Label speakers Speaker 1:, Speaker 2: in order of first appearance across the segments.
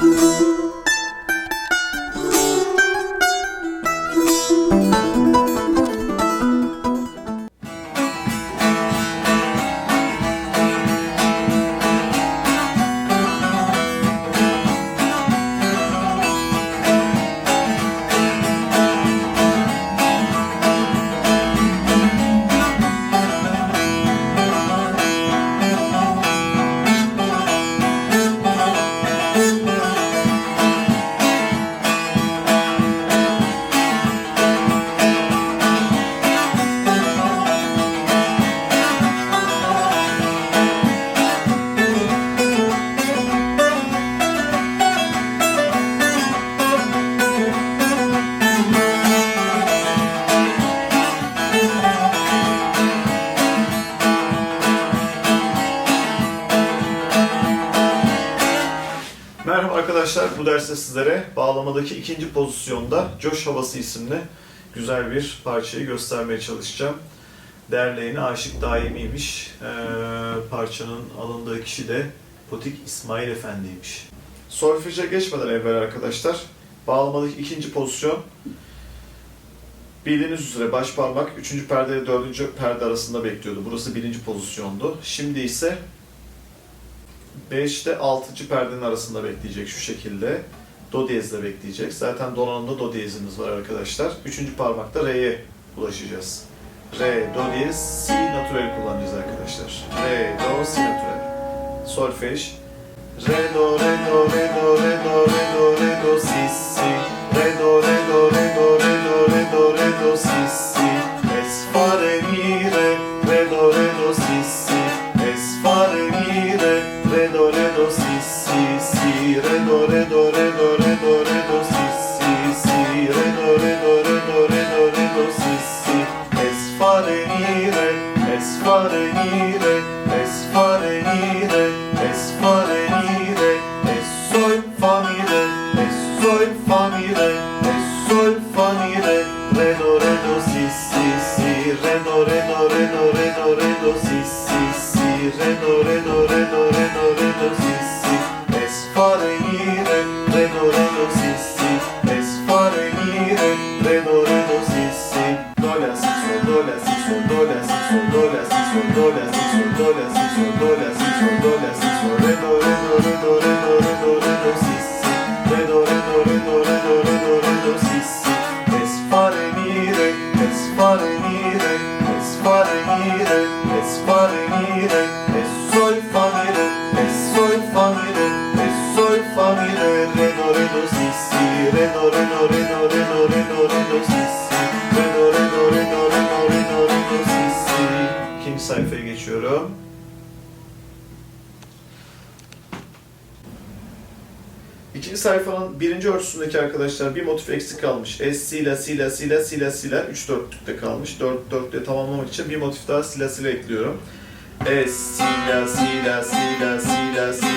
Speaker 1: Música arkadaşlar, bu derste sizlere bağlamadaki ikinci pozisyonda Coş Havası isimli güzel bir parçayı göstermeye çalışacağım. Derleğine Aşık Daimi'ymiş. Ee, parçanın alındığı kişi de Potik İsmail Efendi'ymiş. Solfeje geçmeden evvel arkadaşlar, bağlamadaki ikinci pozisyon Bildiğiniz üzere baş parmak 3. perde ile 4. perde arasında bekliyordu. Burası birinci pozisyondu. Şimdi ise 5'te 6. perdenin arasında bekleyecek şu şekilde. Do diyezle bekleyecek. Zaten donanımda do diyezimiz var arkadaşlar. 3. parmakta Re'ye ulaşacağız. Re, do diyez, si natürel kullanacağız arkadaşlar. Re, do, si natürel. Solfej. Re, do, re, do, re, do, re, do, re, do, re, do, si, si. Re, do, re, do, re, do, re, do, re, do, re, do, si, si. Es, fa, re, mi, re, re, do, re, do, si, si. Re, mi, İkinci sayfaya geçiyorum. İkinci sayfanın birinci ölçüsündeki arkadaşlar bir motif eksik kalmış. Es, si, la, si, la, si, la, si, la, si, la. Üç dörtlükte kalmış. Dört dörtlüğe tamamlamak için bir motif daha si, la, si, la ekliyorum. Es, si, la, si, la, si,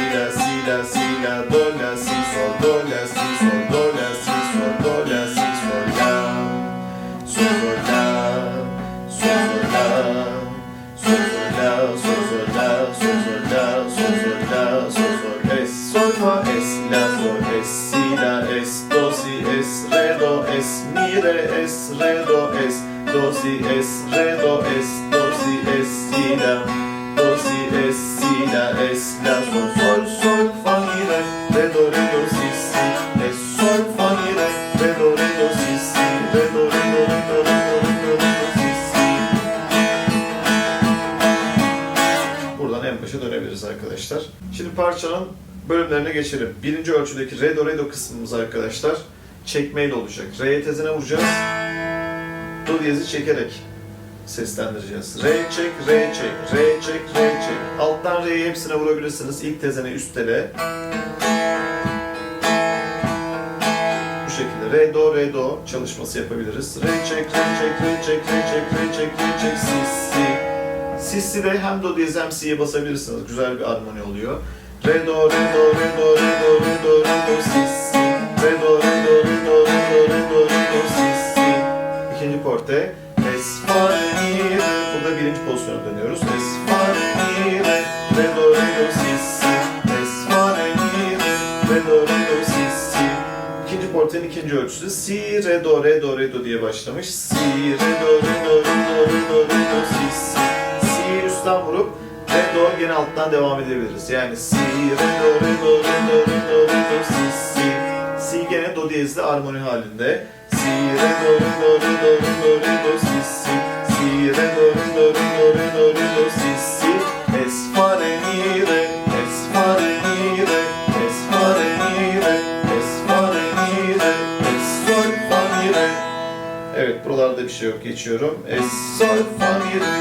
Speaker 1: es, do, si, es, re, do, es, mi, re, es, re, do, es, do, si, es, re, do, es, do, si, es, si, la, do, si, es, si, la, es, la, sol, sol, sol, fa, mi, re, re, do, re, do, si, si, es, sol, fa, mi, re, re, do, re, do, si, si, re, do, re, do, re, do, re, do, re, do, re, do, si, si. Buradan en başa dönebiliriz arkadaşlar. Şimdi parçanın bölümlerine geçelim. Birinci ölçüdeki re do re do kısmımız arkadaşlar çekmeyle olacak. Re'ye tezine vuracağız. Do diyezi çekerek seslendireceğiz. Re çek, re çek, re çek, re çek. Alttan re'yi hepsine vurabilirsiniz. İlk tezene üst tele. Bu şekilde re do re do çalışması yapabiliriz. Re çek, re çek, re çek, re çek, re çek, re çek, si si. Si si de hem do diyez hem si'ye basabilirsiniz. Güzel bir armoni oluyor. Re do re do re do re do re do re do si si. Re do re do re do re do re do re do si si. İkinci porte. Es fa mi re. Burada birinci pozisyona dönüyoruz. Es fa mi re. Re do re do si si. Es fa mi re. Re do re do portenin ikinci ölçüsü. Si, re, do, re, do, re, do diye başlamış. Si, re, do, re, do, re, do, re, do, re, do, si, si. Si üstten vurup re, do gene alttan devam edebiliriz. Yani si, re, do, re, do, re, do, re, do, re, do, si, si. Si gene do diyezli armoni halinde. Si, re, do, re, do, re, do, re, do, re, do, si, si. Si, re, do, re, do, re, do, re, do, re, do, si, si. Es, fa, re, mi, re. Es, fa, re, mi, re. Es, fa, re, mi, re. Es, fa, re, mi, re. Es, sol, fa, mi, re. Evet, buralarda bir şey yok. Geçiyorum. Es, sol, fa, mi, re.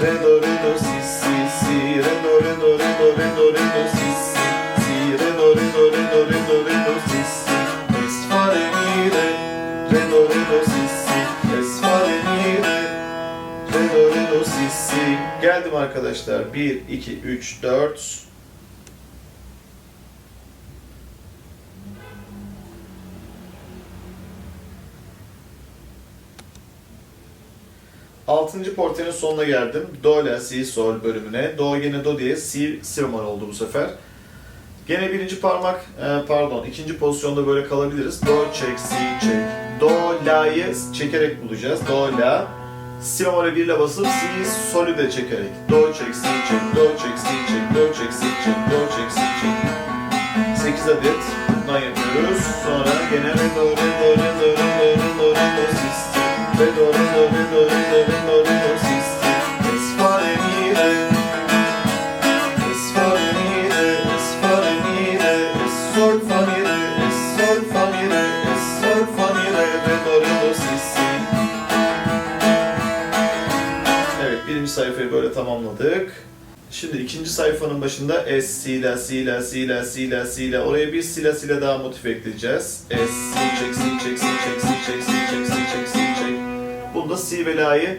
Speaker 1: Re, do, re, do, si, si. Arkadaşlar. 1, 2, 3, 4. Altıncı portenin sonuna geldim. Do, la, si, sol bölümüne. Do gene do diye, si, si bemol oldu bu sefer. Gene birinci parmak, e, pardon ikinci pozisyonda böyle kalabiliriz. Do, çek, si, çek. Do, la'yı çekerek bulacağız. Do, la. Si bemole birle basıp si, solü de çekerek. Do, çek, si, çek. Do, çek, si, çek. Do, çek, si, çek. Do, çek, si, çek. 8 adet bundan yapıyoruz. Sonra gene re, do, re, do, re, do, re, do, re, do, si, si. Re, do, re, do, re, do, re, do, re, do, Şimdi ikinci sayfanın başında S, si, la, si, la, si, la, si, la, si, la. Oraya bir si, la, si, la daha motif ekleyeceğiz. S, si, çek, si, çek, si, çek, si, çek, si, çek, si, çek, si, çek. Bunda si ve la'yı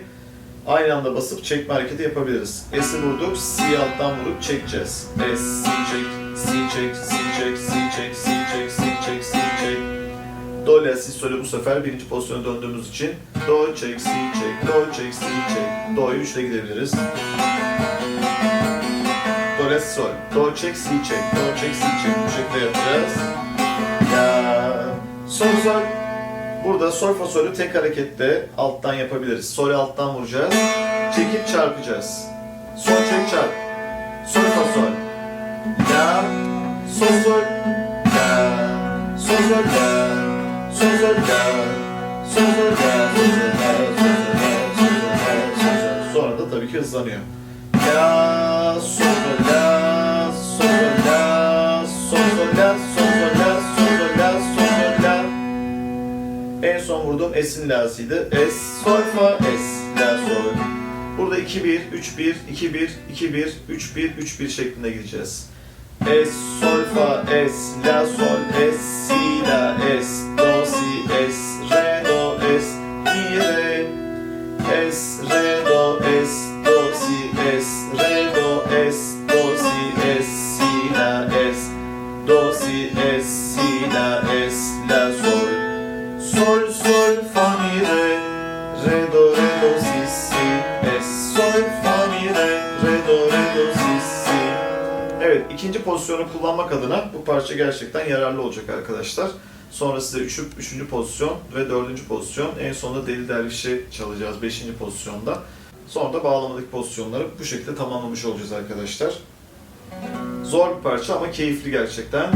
Speaker 1: aynı anda basıp çekme hareketi yapabiliriz. S'i vurduk, si alttan vurup çekeceğiz. S, si, çek, si, çek, si, çek, si, çek, si, çek, si, çek, si, çek. Do, la, si, sol'ü bu sefer birinci pozisyona döndüğümüz için do, çek, si, çek, do, çek, si, çek. Do'yu üçle gidebiliriz. Re, sol. Do, çek, si, çek. Do, çek, si, çek. Bu şekilde yapacağız. La, sol, sol. Burada sol, fa, solü tek harekette alttan yapabiliriz. Sol'ü alttan vuracağız. Çekip çarpacağız. Sol, çek, çarp. Sol, fa, sol. La, sol, sol. La, sol, sol, la. Sol, sol, la. Sol, sol, la. Sol, sol, la. Sol, sol, la. Sol, sol. Sol, sol. Sonra da tabii ki hızlanıyor. La, En son vurduğum S'in la'sıydı. S, sol, fa, S, la, sol. Burada 2-1, 3-1, 2-1, 2-1, 3-1, 3-1 şeklinde gideceğiz. S, sol, fa, S, la, sol, S, si, la, S, do, si, S, pozisyonu kullanmak adına bu parça gerçekten yararlı olacak arkadaşlar. Sonra size üçü, üçüncü pozisyon ve dördüncü pozisyon. En sonunda deli dervişi çalacağız beşinci pozisyonda. Sonra da bağlamadaki pozisyonları bu şekilde tamamlamış olacağız arkadaşlar. Zor bir parça ama keyifli gerçekten.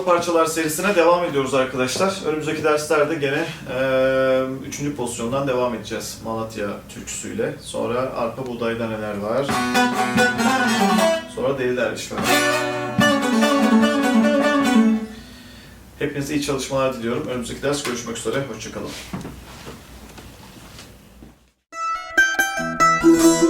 Speaker 1: Çok parçalar serisine devam ediyoruz arkadaşlar. Önümüzdeki derslerde gene e, üçüncü pozisyondan devam edeceğiz Malatya türküsüyle. Sonra arpa buğdayda neler var. Sonra deli derviş var. Hepinize iyi çalışmalar diliyorum. Önümüzdeki ders görüşmek üzere. Hoşçakalın. Thank.